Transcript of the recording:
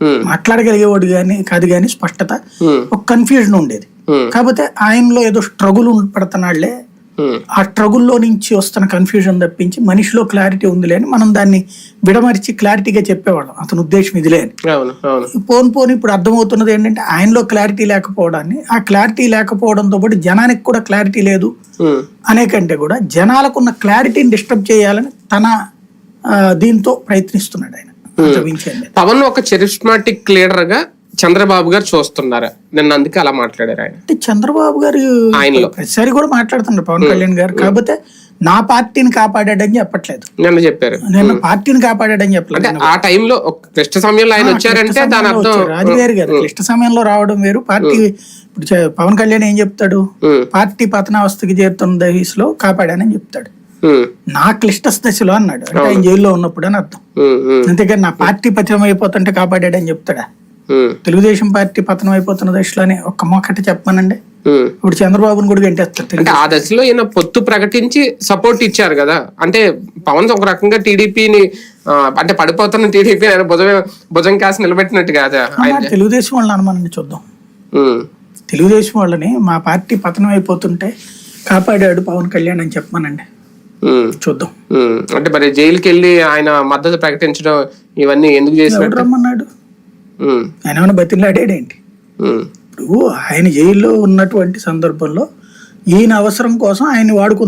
ఉమ్, మాట్లాడగలిగేవాడు కానీ కాదు కానీ స్పష్టత ఉమ్, ఒక కన్ఫ్యూజన్ ఉండేది. ఉమ్, కాకపోతే ఆయనలో ఏదో స్ట్రగుల్ పడుతున్నాళ్ళే. ఆ స్ట్రగుల్లో నుంచి వస్తున్న కన్ఫ్యూజన్ తప్పించి మనిషిలో క్లారిటీ ఉందిలే అని మనం దాన్ని విడమరిచి క్లారిటీగా చెప్పేవాళ్ళం. అతని ఉద్దేశం ఇదిలే అని. పోను పోను ఇప్పుడు అర్థమవుతున్నది ఏంటంటే ఆయనలో క్లారిటీ లేకపోవడాన్ని ఆ క్లారిటీ లేకపోవడంతో పాటు జనానికి కూడా క్లారిటీ లేదు అనే కంటే కూడా జనాలకున్న క్లారిటీని డిస్టర్బ్ చేయాలని తన దీంతో ప్రయత్నిస్తున్నాడు ఆయన. పవన్ ఒక చరిస్మాటిక్ లీడర్గా చంద్రబాబు గారు చూస్తున్నారు. నిన్న అందుకే అలా మాట్లాడారు ఆయన. అంటే చంద్రబాబు గారు ఆయనలో. ప్రతిసారి కూడా మాట్లాడుతున్నారు పవన్ కళ్యాణ్ గారు. కాకపోతే నా పార్టీని కాపాడాడని చెప్పట్లేదు. నిన్న చెప్పారు. నేను పార్టీని కాపాడాడని చెప్పలేదు ఆ టైంలో క్లిష్ట సమయంలో ఆయన వచ్చారంటే దాని అర్థం. అది వేరు కదా క్లిష్ట సమయంలో రావడం వేరు. పార్టీ ఇప్పుడు పవన్ కళ్యాణ్ ఏం చెప్తాడు? పార్టీ పతనావస్థకి చేరుతున్న దశలో కాపాడానని చెప్తాడు. నా క్లిష్ట దశలో అన్నాడు. అంటే ఆయన జైల్లో ఉన్నప్పుడు అని అర్థం. అంతేకాని నా పార్టీ పతనం అయిపోతుంటే కాపాడాడని చెప్తాడా? ఉమ్, తెలుగుదేశం పార్టీ పతనం అయిపోతున్న దశలోనే ఒక్క మొక్కటి చెప్పమనండి. ఉమ్. ఇప్పుడు చంద్రబాబుని కూడా గంటేస్తారు తెలుగు అంటే ఆ దశలో ఈయన పొత్తు ప్రకటించి సపోర్ట్ ఇచ్చారు కదా. అంటే పవన్ ఒక రకంగా టీడీపీని అంటే పడిపోతున్న టీడీపీ ఆయన భుజం భుజం కాసి నిలబెట్టినట్టు కాదా తెలుగుదేశం వాళ్ళని అనుమానాన్ని చూద్దాం. తెలుగుదేశం వాళ్ళని మా పార్టీ పతనం అయిపోతుంటే కాపాడాడు పవన్ కళ్యాణ్ అని చెప్పమనండి. ఉమ్, చూద్దాం. అంటే మరి జైలుకి వెళ్ళి ఆయన మద్దతు ప్రకటించడం ఇవన్నీ ఎందుకు చేసినట్టు? రమ్మన్నాడు? ఆయన ఏమైనా బతిలాడాడేంటి? ఇప్పుడు ఆయన జైల్లో ఉన్నటువంటి సందర్భంలో ఈయన అవసరం కోసం ఆయన వాడుకున్న